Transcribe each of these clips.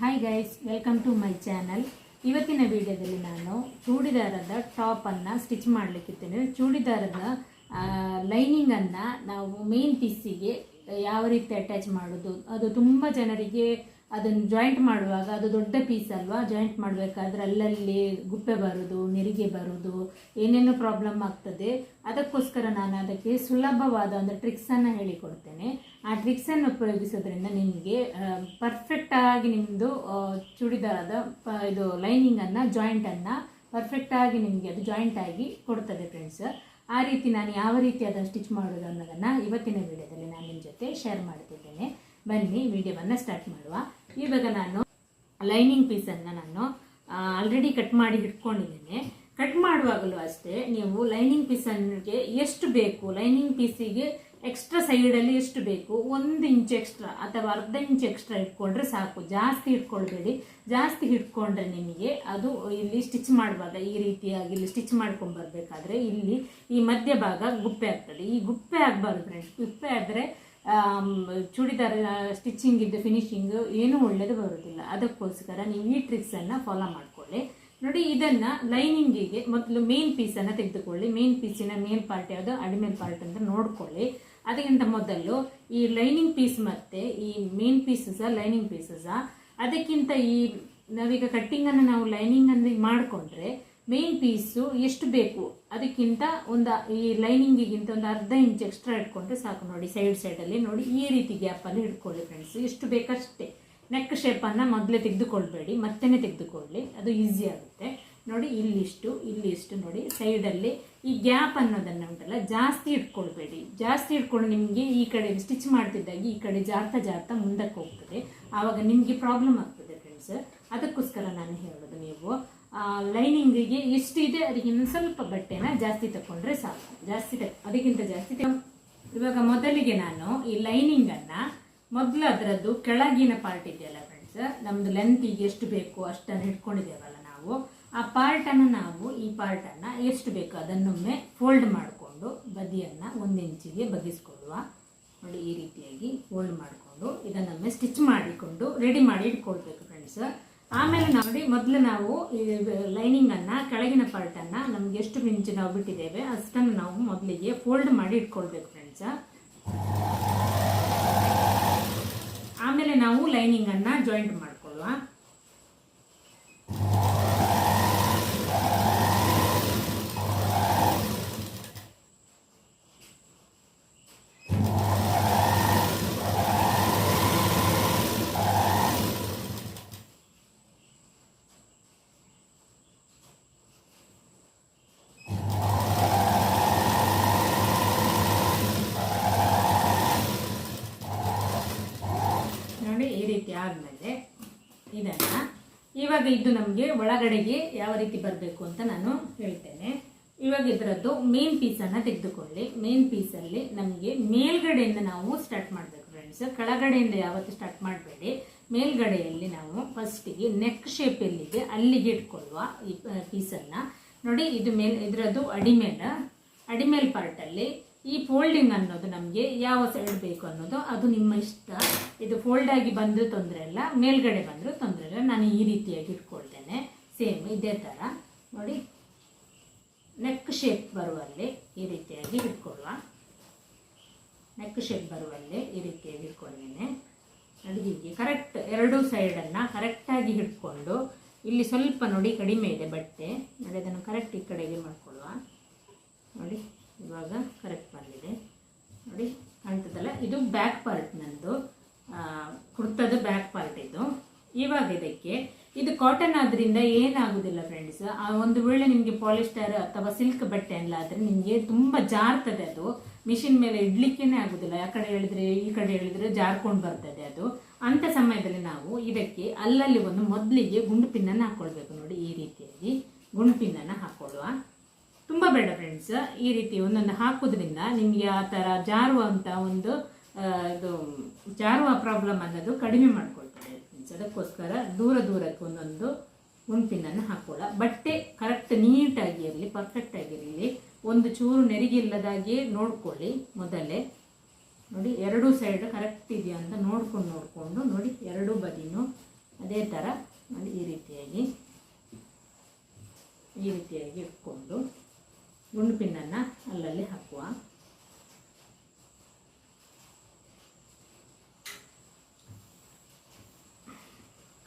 Hi guys welcome to my channel ಇವತ್ತಿನ ವಿಡಿಯೋದಲ್ಲಿ ನಾನು ಚೂಡಿದಾರದ ಟಾಪನ್ನು ಸ್ಟಿಚ್ ಮಾಡಲಿಕ್ಕಿದ್ದೇನೆ ಚೂಡಿದಾರದ ಲೈನಿಂಗನ್ನು ನಾವು ಮೇನ್ ಪೀಸಿಗೆ ಯಾವ ರೀತಿ ಅಟ್ಯಾಚ್ ಮಾಡೋದು, ಅದು ತುಂಬ ಜನರಿಗೆ ಅದನ್ನು ಜಾಯಿಂಟ್ ಮಾಡುವಾಗ ಅದು ದೊಡ್ಡ ಪೀಸ್ ಅಲ್ವಾ ಜಾಯಿಂಟ್ ಮಾಡಬೇಕಾದ್ರೆ ಅಲ್ಲಲ್ಲಿ ಗುಪ್ಪೆ ಬರೋದು, ನೆರಿಗೆ ಬರೋದು, ಏನೇನೋ ಪ್ರಾಬ್ಲಮ್ ಆಗ್ತದೆ. ಅದಕ್ಕೋಸ್ಕರ ನಾನು ಅದಕ್ಕೆ ಸುಲಭವಾದ ಒಂದು ಟ್ರಿಕ್ಸನ್ನು ಹೇಳಿಕೊಡ್ತೇನೆ. ಆ ಟ್ರಿಕ್ಸನ್ನು ಉಪಯೋಗಿಸೋದ್ರಿಂದ ನಿಮಗೆ ಪರ್ಫೆಕ್ಟಾಗಿ ನಿಮ್ಮದು ಚೂಡಿದಾರದ ಪ- ಇದು ಲೈನಿಂಗನ್ನು ಜಾಯಿಂಟನ್ನು ಪರ್ಫೆಕ್ಟಾಗಿ ನಿಮಗೆ ಅದು ಜಾಯಿಂಟ್ ಆಗಿ ಕೊಡ್ತದೆ ಫ್ರೆಂಡ್ಸ್ ಆ ರೀತಿ ನಾನು ಯಾವ ರೀತಿ ಅದನ್ನು ಸ್ಟಿಚ್ ಮಾಡೋದು ಅನ್ನೋದನ್ನು ಇವತ್ತಿನ ವಿಡಿಯೋದಲ್ಲಿ ನಾನು ನಿಮ್ಮ ಜೊತೆ ಶೇರ್ ಮಾಡ್ತಿದ್ದೇನೆ. ಬನ್ನಿ, ವಿಡಿಯೋವನ್ನು ಸ್ಟಾರ್ಟ್ ಮಾಡುವ. ಇವಾಗ ನಾನು ಲೈನಿಂಗ್ ಪೀಸನ್ನು ನಾನು ಆಲ್ರೆಡಿ ಕಟ್ ಮಾಡಿ ಇಟ್ಕೊಂಡಿದ್ದೇನೆ. ಕಟ್ ಮಾಡುವಾಗಲೂ ಅಷ್ಟೇ ನೀವು ಲೈನಿಂಗ್ ಪೀಸನ್ಗೆ ಎಷ್ಟು ಬೇಕು ಲೈನಿಂಗ್ ಪೀಸಿಗೆ ಎಕ್ಸ್ಟ್ರಾ ಸೈಡಲ್ಲಿ ಎಷ್ಟು ಬೇಕು? ಒಂದು ಇಂಚ್ ಎಕ್ಸ್ಟ್ರಾ ಅಥವಾ ಅರ್ಧ ಇಂಚ್ ಎಕ್ಸ್ಟ್ರಾ ಇಟ್ಕೊಂಡ್ರೆ ಸಾಕು. ಜಾಸ್ತಿ ಇಟ್ಕೊಳ್ಬೇಡಿ. ಜಾಸ್ತಿ ಇಟ್ಕೊಂಡ್ರೆ ನಿಮಗೆ ಅದು ಇಲ್ಲಿ ಸ್ಟಿಚ್ ಮಾಡುವಾಗ ಈ ರೀತಿಯಾಗಿ ಇಲ್ಲಿ ಸ್ಟಿಚ್ ಮಾಡ್ಕೊಂಡು ಬರಬೇಕಾದ್ರೆ ಇಲ್ಲಿ ಈ ಮಧ್ಯ ಭಾಗ ಗುಪ್ಪೆ ಆಗ್ತದೆ. ಈ ಗುಪ್ಪೆ ಆಗಬಾರ್ದು ಫ್ರೆಂಡ್ಸ್ ಗುಪ್ಪೆ ಆದರೆ ಚೂಡಿದಾರ ಸ್ಟಿಚಿಂಗ್ ಇದ್ದು ಫಿನಿಶಿಂಗ್ ಏನೂ ಒಳ್ಳೇದು ಬರೋದಿಲ್ಲ. ಅದಕ್ಕೋಸ್ಕರ ನೀವು ಈ ಟ್ರಿಕ್ಸನ್ನು ಫಾಲೋ ಮಾಡ್ಕೊಳ್ಳಿ. ನೋಡಿ, ಇದನ್ನು ಲೈನಿಂಗಿಗೆ ಮೊದಲು ಮೇನ್ ಪೀಸನ್ನು ತೆಗೆದುಕೊಳ್ಳಿ. ಮೇನ್ ಪೀಸಿನ ಮೇನ್ ಪಾರ್ಟ್ ಯಾವುದು? ಅಡಿಮೇಲ್ ಪಾರ್ಟ್ ಅಂತ ನೋಡ್ಕೊಳ್ಳಿ. ಅದಕ್ಕಿಂತ ಮೊದಲು ಈ ಲೈನಿಂಗ್ ಪೀಸ್ ಮತ್ತು ಈ ಮೇನ್ ಪೀಸಸ್ ಲೈನಿಂಗ್ ಪೀಸಸ್ ಅದಕ್ಕಿಂತ ಈ ನಾವೀಗ ಕಟ್ಟಿಂಗನ್ನು ನಾವು ಲೈನಿಂಗ್ ಲೈನಿಂಗನ್ನು ಮಾಡಿಕೊಂಡ್ರೆ ಮೇನ್ ಪೀಸು ಎಷ್ಟು ಬೇಕು? ಅದಕ್ಕಿಂತ ಒಂದು, ಈ ಲೈನಿಂಗಿಗಿಂತ ಒಂದು ಅರ್ಧ ಇಂಚ್ ಎಕ್ಸ್ಟ್ರಾ ಇಟ್ಕೊಂಡ್ರೆ ಸಾಕು ನೋಡಿ ಸೈಡ್ ಸೈಡಲ್ಲಿ ನೋಡಿ, ಈ ರೀತಿ ಗ್ಯಾಪಲ್ಲಿ ಹಿಡ್ಕೊಳ್ಳಿ ಫ್ರೆಂಡ್ಸ್ ಎಷ್ಟು ಬೇಕಷ್ಟೇ. ನೆಕ್ ಶೇಪನ್ನು ಮೊದಲೇ ತೆಗೆದುಕೊಳ್ಬೇಡಿ, ಮತ್ತೆನೇ ತೆಗೆದುಕೊಳ್ಳಿ. ಅದು ಈಸಿ ಆಗುತ್ತೆ. ನೋಡಿ, ಇಲ್ಲಿಷ್ಟು ಇಲ್ಲಿಷ್ಟು ನೋಡಿ ಸೈಡಲ್ಲಿ ಈ ಗ್ಯಾಪ್ ಅನ್ನೋದನ್ನು ಉಂಟಲ್ಲ, ಜಾಸ್ತಿ ಇಟ್ಕೊಳ್ಬೇಡಿ. ಜಾಸ್ತಿ ಇಟ್ಕೊಂಡು ನಿಮಗೆ ಈ ಕಡೆ ಸ್ಟಿಚ್ ಮಾಡ್ತಿದ್ದಾಗ ಈ ಕಡೆ ಜಾರ್ತಾ ಜಾರ್ತಾ ಮುಂದಕ್ಕೆ ಹೋಗ್ತದೆ. ಆವಾಗ ನಿಮಗೆ ಪ್ರಾಬ್ಲಮ್ ಆಗ್ತದೆ ಫ್ರೆಂಡ್ಸ್ ಅದಕ್ಕೋಸ್ಕರ ನಾನು ಹೇಳೋದು ನೀವು ಲೈನಿಂಗಿಗೆ ಎಷ್ಟಿದೆ, ಅದಕ್ಕೆ ಇನ್ನೊಂದು ಸ್ವಲ್ಪ ಬಟ್ಟೆನ ಜಾಸ್ತಿ ತಗೊಂಡ್ರೆ ಸಾಕು. ಜಾಸ್ತಿ ಅದಕ್ಕಿಂತ ಜಾಸ್ತಿ ಇವಾಗ ಮೊದಲಿಗೆ ನಾನು ಈ ಲೈನಿಂಗನ್ನು ಮೊದಲು ಅದರದ್ದು ಕೆಳಗಿನ ಪಾರ್ಟ್ ಇದೆಯಲ್ಲ ಫ್ರೆಂಡ್ಸ್ ನಮ್ಮದು ಲೆಂತಿಗೆ ಎಷ್ಟು ಬೇಕು ಅಷ್ಟನ್ನು ಹಿಡ್ಕೊಂಡಿದ್ದೇವಲ್ಲ ನಾವು. ಆ ಪಾರ್ಟನ್ನು ನಾವು ಈ ಪಾರ್ಟನ್ನು ಎಷ್ಟು ಬೇಕು ಅದನ್ನೊಮ್ಮೆ ಫೋಲ್ಡ್ ಮಾಡಿಕೊಂಡು ಬದಿಯನ್ನು ಒಂದು ಇಂಚಿಗೆ ಬಗ್ಗಿಸ್ಕೊಳ್ಳುವ. ನೋಡಿ, ಈ ರೀತಿಯಾಗಿ ಫೋಲ್ಡ್ ಮಾಡಿಕೊಂಡು ಇದನ್ನೊಮ್ಮೆ ಸ್ಟಿಚ್ ಮಾಡಿಕೊಂಡು ರೆಡಿ ಮಾಡಿ ಇಟ್ಕೊಳ್ಬೇಕು ಫ್ರೆಂಡ್ಸ್ ಆಮೇಲೆ ನೋಡಿ, ಮೊದಲು ನಾವು ಈ ಲೈನಿಂಗನ್ನು ಕೆಳಗಿನ ಪಾರ್ಟನ್ನು ನಮ್ಗೆ ಎಷ್ಟು ಇಂಚು ನಾವು ಬಿಟ್ಟಿದ್ದೇವೆ ಅಷ್ಟನ್ನು ನಾವು ಮೊದಲಿಗೆ ಫೋಲ್ಡ್ ಮಾಡಿ ಇಟ್ಕೊಳ್ಬೇಕು ಫ್ರೆಂಡ್ಸ್ ಆಮೇಲೆ ನಾವು ಲೈನಿಂಗನ್ನು ಜಾಯಿಂಟ್ ಮಾಡ್ಕೊಳ್ಳುವ ನೋಡಿ ಈ ರೀತಿ ಆದಮೇಲೆ ಇದನ್ನು ಇವಾಗ ಇದು ನಮಗೆ ಒಳಗಡೆಗೆ ಯಾವ ರೀತಿ ಬರಬೇಕು ಅಂತ ನಾನು ಹೇಳ್ತೇನೆ. ಇವಾಗ ಇದರದ್ದು ಮೇನ್ ಪೀಸನ್ನು ತೆಗೆದುಕೊಳ್ಳಿ. ಮೇನ್ ಪೀಸಲ್ಲಿ ನಮಗೆ ಮೇಲ್ಗಡೆಯಿಂದ ನಾವು ಸ್ಟಾರ್ಟ್ ಮಾಡಬೇಕು ಫ್ರೆಂಡ್ಸ್ ಕೆಳಗಡೆಯಿಂದ ಯಾವತ್ತು ಸ್ಟಾರ್ಟ್ ಮಾಡಬೇಡಿ. ಮೇಲ್ಗಡೆಯಲ್ಲಿ ನಾವು ಫಸ್ಟಿಗೆ ನೆಕ್ ಶೇಪ್ ಎಲ್ಲಿದೆ ಅಲ್ಲಿಗೆ ಇಟ್ಕೊಳ್ಳುವ ಈ ಪೀಸನ್ನು ನೋಡಿ ಇದು ಮೇಲ್, ಇದರದ್ದು ಅಡಿಮೇಲ. ಅಡಿಮೇಲ್ ಪಾರ್ಟಲ್ಲಿ ಈ ಫೋಲ್ಡಿಂಗ್ ಅನ್ನೋದು ನಮಗೆ ಯಾವ ಸೈಡ್ ಬೇಕು ಅನ್ನೋದು, ಅದು ನಿಮ್ಮ ಇಷ್ಟ. ಇದು ಫೋಲ್ಡ್ ಆಗಿ ಬಂದರೂ ತೊಂದರೆ ಇಲ್ಲ, ಮೇಲ್ಗಡೆ ಬಂದರೂ ತೊಂದರೆ ಇಲ್ಲ. ನಾನು ಈ ರೀತಿಯಾಗಿ ಇಟ್ಕೊಳ್ತೇನೆ. ಸೇಮ್ ಇದೇ ಥರ ನೋಡಿ ನೆಕ್ ಶೇಪ್ ಬರುವಲ್ಲಿ ಈ ರೀತಿಯಾಗಿ ಇಟ್ಕೊಳ್ಳುವ. ನೆಕ್ ಶೇಪ್ ಬರುವಲ್ಲಿ ಈ ರೀತಿಯಾಗಿ ಇಟ್ಕೊಂಡಿದ್ದೇನೆ ನೋಡಿ, ಹೀಗೆ ಕರೆಕ್ಟ್ ಎರಡೂ ಸೈಡನ್ನು ಕರೆಕ್ಟಾಗಿ ಹಿಡ್ಕೊಂಡು, ಇಲ್ಲಿ ಸ್ವಲ್ಪ ನೋಡಿ ಕಡಿಮೆ ಇದೆ ಬಟ್ಟೆ. ನೋಡಿ, ಅದನ್ನು ಕರೆಕ್ಟ್ ಈ ಕಡೆಗೆ ಮಾಡಿಕೊಳ್ಳುವ. ನೋಡಿ. ಇವಾಗ ಕರೆಕ್ಟ್ ಬಂದಿದೆ ನೋಡಿ ಕಾಣ್ತದಲ್ಲ ಇದು ಬ್ಯಾಕ್ ಪಾರ್ಟ್ ನಂದು. ಕುರ್ತದ ಬ್ಯಾಕ್ ಪಾರ್ಟ್ ಇದು. ಇವಾಗ ಇದಕ್ಕೆ, ಇದು ಕಾಟನ್ ಆದ್ರಿಂದ ಏನಾಗುದಿಲ್ಲ ಫ್ರೆಂಡ್ಸ್ ಆ, ಒಂದು ವೇಳೆ ನಿಮಗೆ ಪಾಲಿಸ್ಟರ್ ಅಥವಾ ಸಿಲ್ಕ್ ಬಟ್ಟೆ ಎಲ್ಲ ಆದರೆ ನಿಮಗೆ ತುಂಬ ಜಾರ್ತದೆ ಅದು. ಮಿಷಿನ್ ಮೇಲೆ ಇಡ್ಲಿಕ್ಕೇನೆ ಆಗುದಿಲ್ಲ. ಆ ಕಡೆ ಹೇಳಿದ್ರೆ, ಈ ಕಡೆ ಹೇಳಿದ್ರೆ ಜಾರ್ಕೊಂಡು ಬರ್ತದೆ ಅದು. ಅಂತ ಸಮಯದಲ್ಲಿ ನಾವು ಇದಕ್ಕೆ ಅಲ್ಲಲ್ಲಿ ಒಂದು ಮೊದಲಿಗೆ ಗುಂಡು ಪಿನ್ನನ್ನು ಹಾಕೊಳ್ಬೇಕು ನೋಡಿ ಈ ರೀತಿಯಾಗಿ. ಗುಂಡು ಪಿನ್ನನ್ನು ಹಾಕೊಳ್ಳುವ. ತುಂಬ ಬೇಡ ಫ್ರೆಂಡ್ಸ್ ಈ ರೀತಿ ಒಂದೊಂದು ಹಾಕೋದ್ರಿಂದ ನಿಮಗೆ ಆ ಥರ ಜಾರುವಂಥ ಒಂದು ಇದು ಜಾರುವ ಪ್ರಾಬ್ಲಮ್ ಅನ್ನೋದು ಕಡಿಮೆ ಮಾಡ್ಕೊಳ್ತಾರೆ ಫ್ರೆಂಡ್ಸ್ ಅದಕ್ಕೋಸ್ಕರ ದೂರ ದೂರಕ್ಕೆ ಒಂದೊಂದು ಉಂಪಿನನ್ನು ಹಾಕೋಲ್ಲ ಬಟ್ಟೆ ಕರೆಕ್ಟ್ ನೀಟಾಗಿ ಇರಲಿ ಪರ್ಫೆಕ್ಟ್ ಆಗಿರಲಿ ಒಂದು ಚೂರು ನೆರಿಗಿಲ್ಲದಾಗಿಯೇ ನೋಡ್ಕೊಳ್ಳಿ ಮೊದಲೇ. ನೋಡಿ, ಎರಡೂ ಸೈಡ್ ಕರೆಕ್ಟ್ ಇದೆಯಾ ಅಂತ ನೋಡ್ಕೊಂಡು ನೋಡಿಕೊಂಡು ನೋಡಿ, ಎರಡೂ ಬದಿನೂ ಅದೇ ಥರ ನೋಡಿ, ಈ ರೀತಿಯಾಗಿ ಈ ರೀತಿಯಾಗಿ ಇಟ್ಕೊಂಡು. ಗುಂಡು ಪಿನ್ನನ್ನು ಅಲ್ಲಲ್ಲಿ ಹಾಕುವ.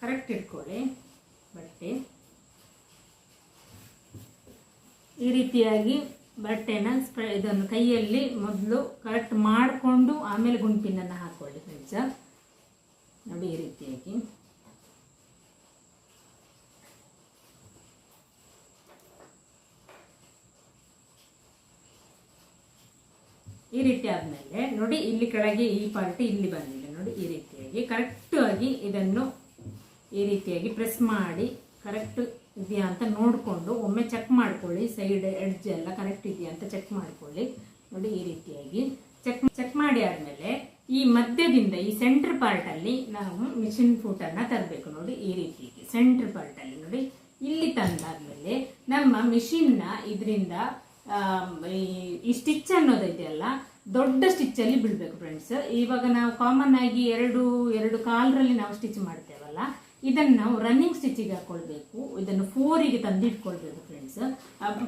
ಕರೆಕ್ಟ್ ಇಟ್ಕೊಳ್ಳಿ ಬಟ್ಟೆ. ಈ ರೀತಿಯಾಗಿ ಬಟ್ಟೆನ ಸ್ಪ್ರೆ ಇದನ್ನು ಕೈಯಲ್ಲಿ ಮೊದಲು ಕರೆಕ್ಟ್ ಮಾಡಿಕೊಂಡು ಆಮೇಲೆ ಗುಂಪಿನನ್ನು ಹಾಕ್ಕೊಳ್ಳಿ ಫ್ರೆಂಡ್ಸ. ನೋಡಿ ಈ ರೀತಿಯಾಗಿ. ಈ ರೀತಿ ಆದಮೇಲೆ ನೋಡಿ ಇಲ್ಲಿ ಕೆಳಗೆ ಈ ಪಾರ್ಟಿ ಇಲ್ಲಿ ಬಂದಿದೆ. ನೋಡಿ ಈ ರೀತಿಯಾಗಿ ಕರೆಕ್ಟಾಗಿ ಇದನ್ನು ಈ ರೀತಿಯಾಗಿ ಪ್ರೆಸ್ ಮಾಡಿ ಕರೆಕ್ಟ್ ಇದೆಯಾ ಅಂತ ನೋಡಿಕೊಂಡು ಒಮ್ಮೆ ಚೆಕ್ ಮಾಡ್ಕೊಳ್ಳಿ. ಸೈಡ್ ಎಡ್ಜ್ ಎಲ್ಲ ಕರೆಕ್ಟ್ ಇದೆಯಾ ಅಂತ ಚೆಕ್ ಮಾಡ್ಕೊಳ್ಳಿ. ನೋಡಿ ಈ ರೀತಿಯಾಗಿ ಚೆಕ್ ಚೆಕ್ ಮಾಡಿ ಆದಮೇಲೆ ಈ ಮಧ್ಯದಿಂದ ಈ ಸೆಂಟ್ರ್ ಪಾರ್ಟಲ್ಲಿ ನಾವು ಮಿಷಿನ್ ಫೂಟನ್ನು ತರಬೇಕು. ನೋಡಿ ಈ ರೀತಿಯಾಗಿ ಸೆಂಟ್ರ್ ಪಾರ್ಟಲ್ಲಿ ನೋಡಿ ಇಲ್ಲಿ ತಂದಾದ್ಮೇಲೆ ನಮ್ಮ ಮಿಷಿನ್ನ ಇದರಿಂದ ಈ ಸ್ಟಿಚ್ ಅನ್ನೋದೈತೆಯಲ್ಲ ದೊಡ್ಡ ಸ್ಟಿಚ್ಚಲ್ಲಿ ಬಿಡಬೇಕು ಫ್ರೆಂಡ್ಸ್ ಇವಾಗ ನಾವು ಕಾಮನ್ ಆಗಿ ಎರಡು ಎರಡು ಕಾಲರಲ್ಲಿ ನಾವು ಸ್ಟಿಚ್ ಮಾಡ್ತೇವಲ್ಲ, ಇದನ್ನು ನಾವು ರನ್ನಿಂಗ್ ಸ್ಟಿಚ್ಚಿಗೆ ಹಾಕೊಳ್ಬೇಕು. ಇದನ್ನು ಫೋರಿಗೆ ತಂದಿಟ್ಕೊಳ್ಬೇಕು ಫ್ರೆಂಡ್ಸ್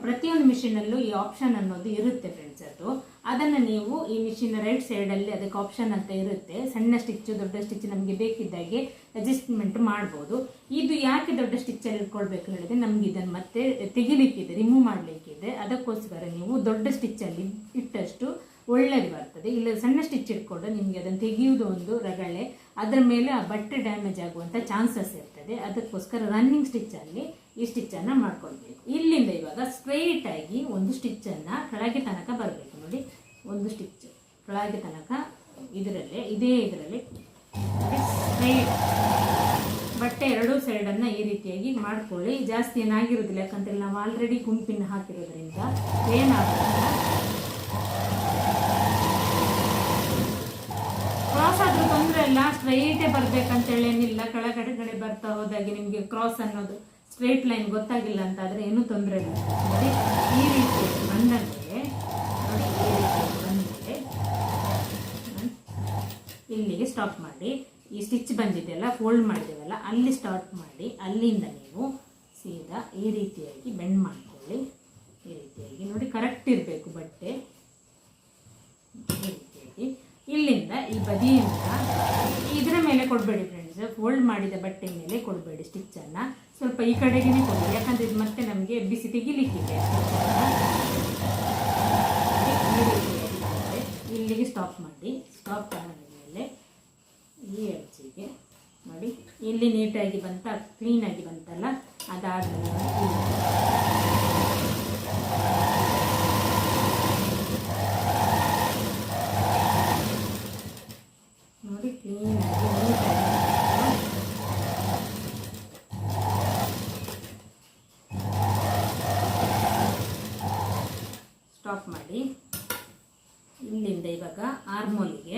ಪ್ರತಿಯೊಂದು ಮಿಷಿನಲ್ಲೂ ಈ ಆಪ್ಷನ್ ಅನ್ನೋದು ಇರುತ್ತೆ ಫ್ರೆಂಡ್ಸ್ ಅದು. ಅದನ್ನು ನೀವು ಈ ಮಿಷಿನ್ ರೈಟ್ ಸೈಡಲ್ಲಿ ಅದಕ್ಕೆ ಆಪ್ಷನ್ ಅಂತ ಇರುತ್ತೆ. ಸಣ್ಣ ಸ್ಟಿಚ್ಚು ದೊಡ್ಡ ಸ್ಟಿಚ್ ನಮಗೆ ಬೇಕಿದ್ದಾಗೆ ಅಡ್ಜಸ್ಟ್ಮೆಂಟ್ ಮಾಡ್ಬೋದು. ಇದು ಯಾಕೆ ದೊಡ್ಡ ಸ್ಟಿಚ್ಚಲ್ಲಿ ಇಟ್ಕೊಳ್ಬೇಕು ಹೇಳಿದ್ರೆ ನಮ್ಗೆ ಇದನ್ನು ಮತ್ತೆ ತೆಗಿಲಿಕ್ಕಿದೆ ರಿಮೂವ್ ಮಾಡಲಿಕ್ಕಿದೆ. ಅದಕ್ಕೋಸ್ಕರ ನೀವು ದೊಡ್ಡ ಸ್ಟಿಚ್ಚಲ್ಲಿ ಇಟ್ಟಷ್ಟು ಒಳ್ಳೇದು ಬರ್ತದೆ. ಇಲ್ಲ ಸಣ್ಣ ಸ್ಟಿಚ್ ಇಟ್ಕೊಂಡು ನಿಮಗೆ ಅದನ್ನು ತೆಗೆಯುವುದು ಒಂದು ರಗಳೆ, ಅದರ ಮೇಲೆ ಆ ಬಟ್ಟೆ ಡ್ಯಾಮೇಜ್ ಆಗುವಂಥ ಚಾನ್ಸಸ್ ಇರ್ತದೆ. ಅದಕ್ಕೋಸ್ಕರ ರನ್ನಿಂಗ್ ಸ್ಟಿಚ್ಚಲ್ಲಿ ಈ ಸ್ಟಿಚ್ಚನ್ನು ಮಾಡ್ಕೊಳ್ಬೇಕು. ಇಲ್ಲಿಂದ ಇವಾಗ ಸ್ಟ್ರೈಟಾಗಿ ಒಂದು ಸ್ಟಿಚ್ಚನ್ನು ಕೆಳಗೆ ತನಕ ಬರಬೇಕು ನೋಡಿ. ಒಂದು ಸ್ಟಿಚ್ ಕೆಳಗೆ ತನಕ ಇದರಲ್ಲೇ, ಇದೇ ಇದರಲ್ಲಿ ಬಟ್ಟೆ ಎರಡೂ ಸೈಡನ್ನು ಈ ರೀತಿಯಾಗಿ ಮಾಡ್ಕೊಳ್ಳಿ. ಜಾಸ್ತಿ ಏನಾಗಿರೋದಿಲ್ಲ ಯಾಕಂದ್ರೆ ನಾವು ಆಲ್ರೆಡಿ ಗುಂಪಿನ ಹಾಕಿರೋದ್ರಿಂದ ಏನಾಗುತ್ತೆ ಕ್ರಾಸ್ ಆದರೂ ತೊಂದರೆ ಇಲ್ಲ ಸ್ಟ್ರೈಟೇ ಬರಬೇಕಂತೇಳಿ ಏನಿಲ್ಲ. ಕೆಳಗಡೆ ಕಡೆ ಬರ್ತಾ ಹೋದಾಗ ನಿಮಗೆ ಕ್ರಾಸ್ ಅನ್ನೋದು ಸ್ಟ್ರೈಟ್ ಲೈನ್ ಗೊತ್ತಾಗಿಲ್ಲ ಅಂತಾದರೆ ಏನೂ ತೊಂದರೆ ಇಲ್ಲ. ಈ ರೀತಿ ಬಂದಂತೆ ನೋಡಿ ಈ ರೀತಿ ಬಂದಿದೆ ಇಲ್ಲಿಗೆ ಸ್ಟಾಪ್ ಮಾಡಿ, ಈ ಸ್ಟಿಚ್ ಬಂದಿದೆಯಲ್ಲ ಫೋಲ್ಡ್ ಮಾಡಿದ್ದೇವಲ್ಲ ಅಲ್ಲಿ ಸ್ಟಾರ್ಟ್ ಮಾಡಿ, ಅಲ್ಲಿಂದ ನೀವು ಸೀದಾ ಈ ರೀತಿಯಾಗಿ ಬೆಂಡ್ ಮಾಡ್ಕೊಳ್ಳಿ. ಈ ರೀತಿಯಾಗಿ ನೋಡಿ ಕರೆಕ್ಟ್ ಇರಬೇಕು ಬಟ್ಟೆ. ಇಲ್ಲಿಂದ, ಈ ಬದಿಯಿಂದ, ಇದರ ಮೇಲೆ ಕೊಡಬೇಡಿ ಫ್ರೆಂಡ್ಸ್ ಫೋಲ್ಡ್ ಮಾಡಿದ ಬಟ್ಟೆ ಮೇಲೆ ಕೊಡಬೇಡಿ ಸ್ಟಿಚ್ಚನ್ನು ಸ್ವಲ್ಪ ಈ ಕಡೆಗೇ ಕೊಡಿ, ಯಾಕಂದ್ರೆ ಇದು ಮತ್ತೆ ನಮಗೆ ಬಿಸಿ ತೆಗಿಲಿಕ್ಕಿದೆ. ಇಲ್ಲಿಗೆ ಸ್ಟಾಪ್ ಮಾಡಿ. ಸ್ಟಾಪ್ ಆದಮೇಲೆ ಈ ಮಾಡಿ. ಇಲ್ಲಿ ನೀಟಾಗಿ ಬಂತ, ಕ್ಲೀನಾಗಿ ಬಂತಲ್ಲ, ಅದಾದ ನೋಡಿ, ಕ್ಲೀನಾಗಿ ಸ್ಟಾಪ್ ಮಾಡಿ. ಇಲ್ಲಿಂದ ಇವಾಗ ಆರ್ಮೋಲಿಗೆ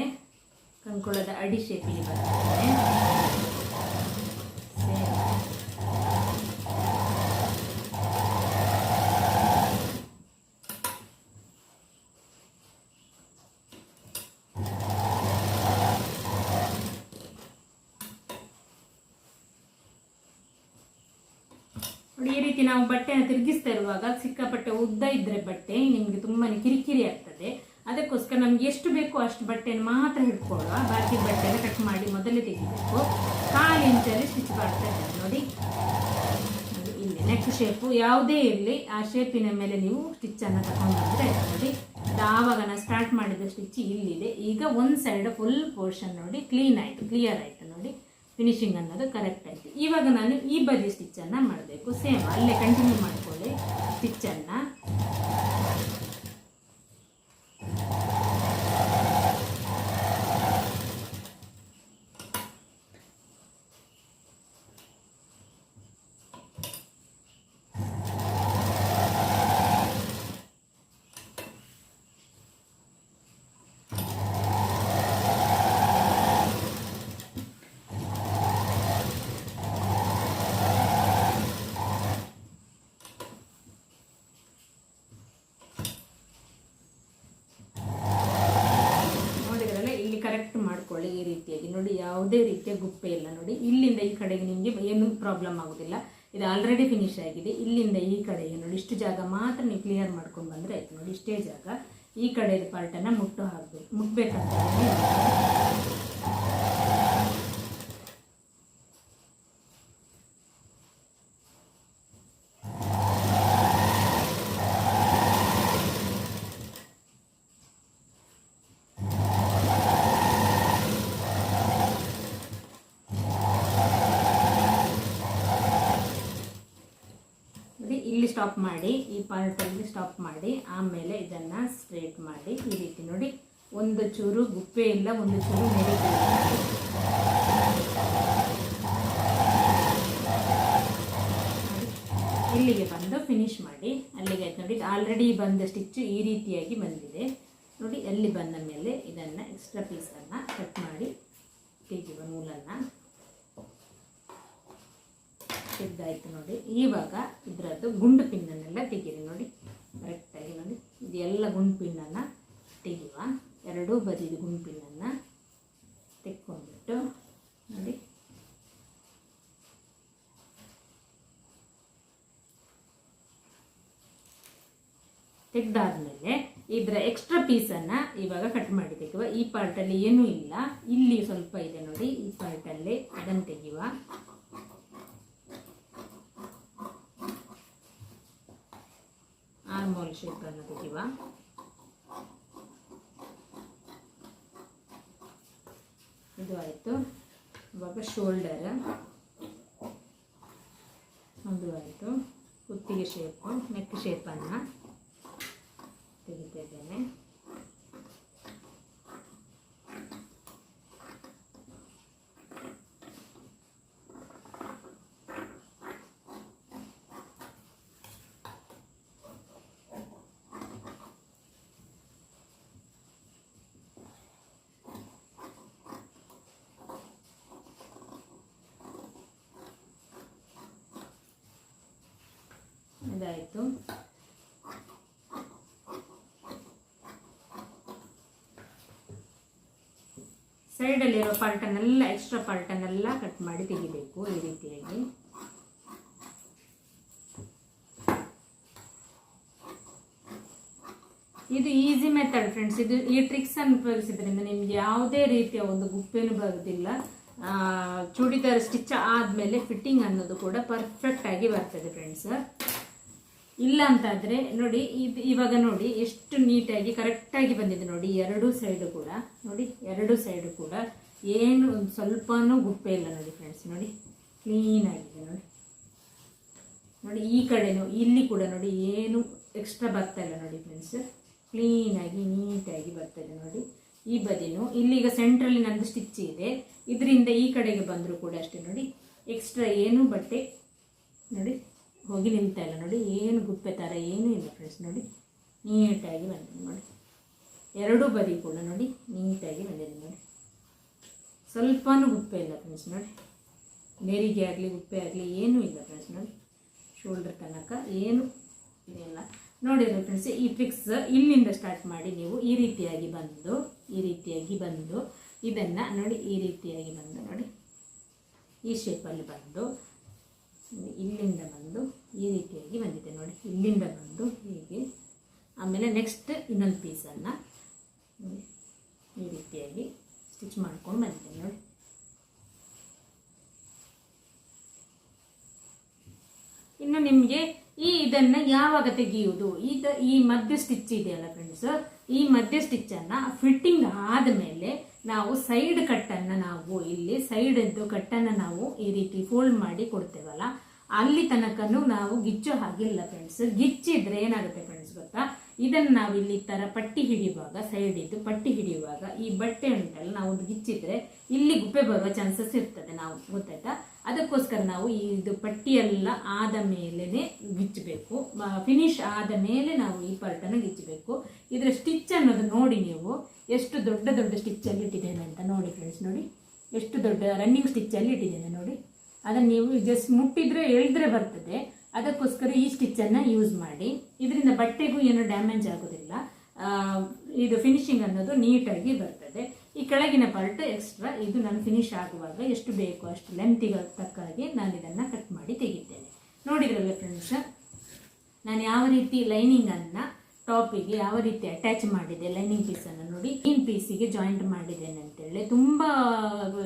ಕಂಕುಳದ ಅಡಿ ಶೇಪಿಗೆ ಬರ್ತದೆ ಈ ರೀತಿ ನಾವು ಬಟ್ಟೆನ ತಿರುಗಿಸ್ತಾ ಇರುವಾಗ ಸಿಕ್ಕಾಪಟ್ಟೆ ಉದ್ದ ಇದ್ರೆ ಬಟ್ಟೆ ನಿಮಗೆ ತುಂಬಾನೇ ಕಿರಿಕಿರಿ ಆಗ್ತದೆ. ಅದಕ್ಕೋಸ್ಕರ ನಮ್ಗೆ ಎಷ್ಟು ಬೇಕೋ ಅಷ್ಟು ಬಟ್ಟೆಯನ್ನು ಮಾತ್ರ ಹಿಡ್ಕೊಳ್ಳುವ ಬಾಕಿ ಬಟ್ಟೆನ ಕಟ್ ಮಾಡಿ ಮೊದಲೇ ತೆಗಿಬೇಕು. ಕಾಲು ಇಂಚಲ್ಲಿ ಸ್ಟಿಚ್ ಮಾಡ್ತಾ ಇದ್ದಾರೆ ನೋಡಿ. ಇಲ್ಲಿ ನೆಕ್ ಶೇಪು ಯಾವುದೇ ಇರಲಿ, ಆ ಶೇಪಿನ ಮೇಲೆ ನೀವು ಸ್ಟಿಚ್ಚನ್ನು ತಗೊಂಡ್ರೆ ನೋಡಿ. ಆವಾಗ ನಾನು ಸ್ಟಾರ್ಟ್ ಮಾಡಿದ ಸ್ಟಿಚ್ ಇಲ್ಲಿದೆ. ಈಗ ಒಂದು ಸೈಡ್ ಫುಲ್ ಪೋರ್ಷನ್ ನೋಡಿ ಕ್ಲೀನ್ ಆಯಿತು ಕ್ಲಿಯರ್ ಆಯಿತು. ನೋಡಿ. ಫಿನಿಶಿಂಗ್ ಅನ್ನೋದು ಕರೆಕ್ಟ್ ಆಯಿತು. ಇವಾಗ ನಾನು ಈ ಬದಿ ಸ್ಟಿಚ್ಚನ್ನು ಮಾಡಬೇಕು. ಸೇಮ್ ಅಲ್ಲೇ ಕಂಟಿನ್ಯೂ ಮಾಡಿಕೊಳ್ಳಿ. ಸ್ಟಿಚ್ಚನ್ನು ಯಾವುದೇ ರೀತಿಯ ಗುಪ್ಪೆ ಇಲ್ಲ ನೋಡಿ. ಇಲ್ಲಿಂದ ಈ ಕಡೆಗೆ ನಿಮಗೆ ಏನು ಪ್ರಾಬ್ಲಮ್ ಆಗೋದಿಲ್ಲ. ಇದು ಆಲ್ರೆಡಿ ಫಿನಿಶ್ ಆಗಿದೆ. ಇಲ್ಲಿಂದ ಈ ಕಡೆಗೆ ನೋಡಿ. ಇಷ್ಟು ಜಾಗ ಮಾತ್ರ ನೀವು ಕ್ಲಿಯರ್ ಮಾಡ್ಕೊಂಡು ಬಂದರೆ ಆಯ್ತು ನೋಡಿ. ಇಷ್ಟೇ ಜಾಗ. ಈ ಕಡೆ ಪಾರ್ಟನ್ನು ಮುಟ್ಟು ಹಾಕಬೇಕು. ಮುಟ್ಬೇಕಂತ ನೋಡಿ ಇಲ್ಲಿ ಸ್ಟಾಪ್ ಮಾಡಿ, ಈ ಪಾರ್ಟಲ್ಲಿ ಸ್ಟಾಪ್ ಮಾಡಿ, ಆಮೇಲೆ ಇದನ್ನು ಸ್ಟ್ರೇಟ್ ಮಾಡಿ ಈ ರೀತಿ ನೋಡಿ. ಒಂದು ಚೂರು ಗುಪ್ಪೆ ಇಲ್ಲ ಒಂದು ಚೂರು ಇಲ್ಲಿಗೆ ಬಂದು ಫಿನಿಶ್ ಮಾಡಿ. ಅಲ್ಲಿಗೆ ಆಯ್ತು ನೋಡಿ ಆಲ್ರೆಡಿ ಬಂದ ಸ್ಟಿಚ್ಚು ಈ ರೀತಿಯಾಗಿ ಬಂದಿದೆ. ನೋಡಿ, ಅಲ್ಲಿ ಬಂದ ಮೇಲೆ ಇದನ್ನು ಎಕ್ಸ್ಟ್ರಾ ಪೀಸನ್ನು ಕಟ್ ಮಾಡಿ ತೆಗೆಯುವ ನೂಲನ್ನು ತೆಗ್ದಾಯ್ತು ನೋಡಿ. ಇವಾಗ ಇದರದ್ದು ಗುಂಡು ಪಿನ್ನನ್ನೆಲ್ಲ ತೆಗೀರಿ ನೋಡಿ. ಕರೆಕ್ಟಾಗಿ ನೋಡಿ. ಇದೆಲ್ಲ ಗುಂಡು ಪಿನ್ನನ್ನು ತೆಗೆಯುವ ಎರಡೂ ಬದಿದು ಗುಂಡು ಪಿನ್ನನ್ನು ತೆಕ್ಕೊಂಡ್ಬಿಟ್ಟು ನೋಡಿ. ತೆಗ್ದಾದ್ಮೇಲೆ ಇದರ ಎಕ್ಸ್ಟ್ರಾ ಪೀಸನ್ನು ಇವಾಗ ಕಟ್ ಮಾಡಿ ತೆಗೆಯುವ. ಈ ಪಾರ್ಟಲ್ಲಿ ಏನೂ ಇಲ್ಲ. ಇಲ್ಲಿ ಸ್ವಲ್ಪ ಇದೆ ನೋಡಿ. ಈ ಪಾರ್ಟಲ್ಲಿ ಅದನ್ನು ತೆಗೆಯುವ. ಆರ್ಮೋಲ್ ಅನ್ನು ತೆಗೆಯುವ ಇದು ಆಯಿತು. ಇವಾಗ ಶೋಲ್ಡರ್. ಒಂದು ಆಯಿತು. ಕುತ್ತಿಗೆ ಶೇಪು ನೆಕ್ ಶೇಪನ್ನು ತೆಗಿತಾ ಇದ್ದೇನೆ. ಇದಾಯಿತು. ಸೈಡಲ್ಲಿರೋ ಪಾರ್ಟನ್ನೆಲ್ಲ ಎಕ್ಸ್ಟ್ರಾ ಪಾರ್ಟನ್ನೆಲ್ಲ ಕಟ್ ಮಾಡಿ ತೆಗಿಬೇಕು ಈ ರೀತಿಯಾಗಿ. ಇದು ಈಸಿ ಮೆಥಡ್ ಫ್ರೆಂಡ್ಸ್ ಇದು ಈ ಟ್ರಿಕ್ಸ್ ಅನ್ನು ಉಪಯೋಗಿಸಿದ್ರಿಂದ ನಿಮ್ಗೆ ಯಾವುದೇ ರೀತಿಯ ಒಂದು ಗುಪ್ಪೇನು ಬರೋದಿಲ್ಲ. ಚೂಡಿದಾರ್ ಸ್ಟಿಚ್ ಆದ್ಮೇಲೆ ಫಿಟ್ಟಿಂಗ್ ಅನ್ನೋದು ಕೂಡ ಪರ್ಫೆಕ್ಟ್ ಆಗಿ ಬರ್ತದೆ ಫ್ರೆಂಡ್ಸ್ ಇಲ್ಲ ಅಂತಾದ್ರೆ ನೋಡಿ, ಇದು ಇವಾಗ ನೋಡಿ ಎಷ್ಟು ನೀಟಾಗಿ ಕರೆಕ್ಟಾಗಿ ಬಂದಿದೆ ನೋಡಿ, ಎರಡೂ ಸೈಡು ಕೂಡ. ನೋಡಿ, ಎರಡೂ ಸೈಡು ಕೂಡ. ಏನು, ಒಂದು ಸ್ವಲ್ಪನೂ ಗುಪ್ಪೆ ಇಲ್ಲ ನೋಡಿ ಫ್ರೆಂಡ್ಸ್ ನೋಡಿ. ಕ್ಲೀನ್ ಆಗಿದೆ ನೋಡಿ. ನೋಡಿ, ಈ ಕಡೆನೂ, ಇಲ್ಲಿ ಕೂಡ ನೋಡಿ ಏನು ಎಕ್ಸ್ಟ್ರಾ ಬರ್ತಾ ಇಲ್ಲ ನೋಡಿ ಫ್ರೆಂಡ್ಸ್ ಕ್ಲೀನಾಗಿ ನೀಟಾಗಿ ಬರ್ತಾ ಇದೆ ನೋಡಿ. ಈ ಬದಿನೂ ಇಲ್ಲಿಗ ಸೆಂಟ್ರಲ್ಲಿ ನಂದು ಸ್ಟಿಚ್ ಇದೆ. ಇದರಿಂದ ಈ ಕಡೆಗೆ ಬಂದರೂ ಕೂಡ ಅಷ್ಟೇ ನೋಡಿ. ಎಕ್ಸ್ಟ್ರಾ ಏನು ಬಟ್ಟೆ, ನೋಡಿ. ಹೋಗಿ ನಿಲ್ತಾ ಇಲ್ಲ ನೋಡಿ, ಏನು ಗುಪ್ಪೆ ಥರ ಏನೂ ಇಲ್ಲ ಫ್ರೆಂಡ್ಸ್ ನೋಡಿ. ನೀಟಾಗಿ ಬಂದಿದೆ ನೋಡಿ. ಎರಡೂ ಬದಿ ಕೂಡ ನೋಡಿ, ನೀಟಾಗಿ ಬಂದಿದೆ ನೋಡಿ. ಸ್ವಲ್ಪನೂ ಗುಪ್ಪೆ ಇಲ್ಲ ಫ್ರೆಂಡ್ಸ್ ನೋಡಿ. ನೆರಿಗೆ ಆಗಲಿ, ಗುಪ್ಪೆ ಆಗಲಿ ಏನೂ ಇಲ್ಲ ಫ್ರೆಂಡ್ಸ್ ನೋಡಿ. ಶೋಲ್ಡರ್ ತನಕ ಏನು ಇದೆಲ್ಲ ನೋಡಿ ಫ್ರೆಂಡ್ಸ್ ಈ ಫಿಕ್ಸ್ ಇಲ್ಲಿಂದ ಸ್ಟಾರ್ಟ್ ಮಾಡಿ ನೀವು ಈ ರೀತಿಯಾಗಿ ಬಂದು, ಈ ರೀತಿಯಾಗಿ ಬಂದು, ಇದನ್ನು ನೋಡಿ ಈ ರೀತಿಯಾಗಿ ಬಂದು ನೋಡಿ. ಈ ಶೇಪಲ್ಲಿ ಬಂದು ಇಲ್ಲಿಂದ ಬಂದು ಈ ರೀತಿಯಾಗಿ ಬಂದಿದೆ ಬಂದು ಹೀಗೆ. ಆಮೇಲೆ ನೆಕ್ಸ್ಟ್ ಇನ್ನೊಂದು ಪೀಸನ್ನು ಈ ರೀತಿಯಾಗಿ ಸ್ಟಿಚ್ ಮಾಡ್ಕೊಂಡು ಬಂದಿದ್ದೇನೆ ನೋಡಿ. ಇನ್ನು ನಿಮಗೆ ಈ ಇದನ್ನು ಯಾವಾಗ ತೆಗೆಯುವುದು? ಈಗ ಈ ಮಧ್ಯ ಸ್ಟಿಚ್ ಇದೆಯಲ್ಲ ಫ್ರೆಂಡ್ಸ್ ಈ ಮಧ್ಯ ಸ್ಟಿಚ್ಚನ್ನು ಫಿಟ್ಟಿಂಗ್ ಆದ ಮೇಲೆ ನಾವು ಸೈಡ್ ಕಟ್ಟನ್ನು ನಾವು ಇಲ್ಲಿ ಸೈಡದ್ದು ಕಟ್ಟನ್ನು ನಾವು ಈ ರೀತಿ ಫೋಲ್ಡ್ ಮಾಡಿ ಕೊಡ್ತೇವಲ್ಲ ಅಲ್ಲಿ ತನಕನೂ ನಾವು ಗಿಚ್ಚು ಹಾಗಿಲ್ಲ ಫ್ರೆಂಡ್ಸ್ ಗಿಚ್ಚಿದ್ರೆ ಏನಾಗುತ್ತೆ ಫ್ರೆಂಡ್ಸ್ ಗೊತ್ತಾ? ಇದನ್ನು ನಾವು ಇಲ್ಲಿ ತರ ಪಟ್ಟಿ ಹಿಡಿಯುವಾಗ ಸೈಡ್ ಇದ್ದು ಪಟ್ಟಿ ಹಿಡಿಯುವಾಗ ಈ ಬಟ್ಟೆ ಉಂಟಲ್ಲ, ನಾವು ಗಿಚ್ಚಿದ್ರೆ ಇಲ್ಲಿ ಗುಪ್ಪೆ ಬರುವ ಚಾನ್ಸಸ್ ಇರ್ತದೆ ನಾವು, ಗೊತ್ತಾಯ್ತಾ? ಅದಕ್ಕೋಸ್ಕರ ನಾವು ಈ ಇದು ಪಟ್ಟಿಯೆಲ್ಲ ಆದ ಗಿಚ್ಚಬೇಕು ಫಿನಿಶ್ ಆದ ಮೇಲೆ ನಾವು ಈ ಪಾರ್ಟನ್ನು ಗಿಚ್ಚಬೇಕು ಇದರ ಸ್ಟಿಚ್ ಅನ್ನೋದು ನೋಡಿ ನೀವು. ಎಷ್ಟು ದೊಡ್ಡ ದೊಡ್ಡ ಸ್ಟಿಚ್ಚಲ್ಲಿ ಇಟ್ಟಿದ್ದೇನೆ ಅಂತ ನೋಡಿ ಫ್ರೆಂಡ್ಸ್ ನೋಡಿ. ಎಷ್ಟು ದೊಡ್ಡ ರನ್ನಿಂಗ್ ಸ್ಟಿಚ್ಚಲ್ಲಿ ಇಟ್ಟಿದ್ದೇನೆ, ನೋಡಿ. ಅದನ್ನು ನೀವು ಜಸ್ಟ್ ಮುಟ್ಟಿದ್ರೆ ಎಳೆದ್ರೆ ಬರ್ತದೆ. ಅದಕ್ಕೋಸ್ಕರ ಈ ಸ್ಟಿಚ್ಚನ್ನು ಯೂಸ್ ಮಾಡಿ. ಇದರಿಂದ ಬಟ್ಟೆಗೂ ಏನು ಡ್ಯಾಮೇಜ್ ಆಗೋದಿಲ್ಲ. ಇದು ಫಿನಿಶಿಂಗ್ ಅನ್ನೋದು ನೀಟಾಗಿ ಬರ್ತದೆ. ಈ ಕೆಳಗಿನ ಪಾರ್ಟ್ ಎಕ್ಸ್ಟ್ರಾ ಇದು ನಾನು ಫಿನಿಶ್ ಆಗುವಾಗ ಎಷ್ಟು ಬೇಕು ಅಷ್ಟು ಲೆಂತಿಗೆ ತಕ್ಕ ಹಾಗೆ ನಾನು ಇದನ್ನು ಕಟ್ ಮಾಡಿ ತೆಗಿತೇನೆ. ನೋಡಿದ್ರಲ್ಲ ಫ್ರೆಂಡ್ಸ್ ನಾನು ಯಾವ ರೀತಿ ಲೈನಿಂಗನ್ನು ಟಾಪಿಗೆ ಯಾವ ರೀತಿ ಅಟ್ಯಾಚ್ ಮಾಡಿದೆ ಲೈನಿಂಗ್ ಪೀಸ್ ಅನ್ನು ನೋಡಿ. ಇನ್ ಪೀಸಿಗೆ ಜಾಯಿಂಟ್ ಮಾಡಿದ್ದೇನೆ ಅಂತೇಳಿ. ತುಂಬಾ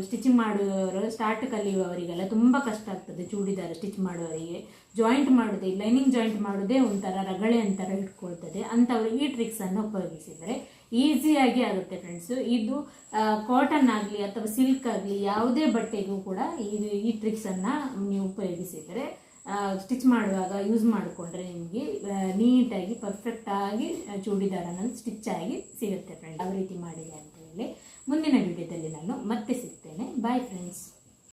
ಸ್ಟಿಚಿಂಗ್ ಮಾಡುವವರು ಸ್ಟಾರ್ಟ್ ಕಲಿಯುವವರಿಗೆಲ್ಲ ತುಂಬಾ ಕಷ್ಟ ಆಗ್ತದೆ ಚೂಡಿದಾರ ಸ್ಟಿಚ್ ಮಾಡುವವರಿಗೆ. ಜಾಯಿಂಟ್ ಮಾಡುದೇ, ಲೈನಿಂಗ್ ಜಾಯಿಂಟ್ ಮಾಡೋದೇ ಒಂಥರ ರಗಳೆ ಅಂತರ ಇಟ್ಕೊಳ್ತದೆ. ಅಂಥವ್ರು ಈ ಟ್ರಿಕ್ಸ್ ಅನ್ನು ಉಪಯೋಗಿಸಿದರೆ ಈಸಿಯಾಗಿ ಆಗುತ್ತೆ ಫ್ರೆಂಡ್ಸ್ ಇದು ಕಾಟನ್ ಆಗಲಿ ಅಥವಾ ಸಿಲ್ಕ್ ಆಗಲಿ ಯಾವುದೇ ಬಟ್ಟೆಗೂ ಕೂಡ ಈ ಈ ಟ್ರಿಕ್ಸ್ ಅನ್ನ ನೀವು ಉಪಯೋಗಿಸಿದರೆ ಸ್ಟಿಚ್ ಮಾಡುವಾಗ ಯೂಸ್ ಮಾಡಿಕೊಂಡ್ರೆ ನಿಮಗೆ ನೀಟಾಗಿ ಪರ್ಫೆಕ್ಟಾಗಿ ಚೂಡಿದಾರ ಚೂಡಿದಾರನ ಸ್ಟಿಚ್ ಆಗಿ ಸಿಗುತ್ತೆ ಫ್ರೆಂಡ್ ಯಾವ ರೀತಿ ಮಾಡಿದೆ ಅಂತ ಹೇಳಿ ಮುಂದಿನ ವಿಡಿಯೋದಲ್ಲಿ ನಾನು ಮತ್ತೆ ಸಿಗ್ತೇನೆ. Bye friends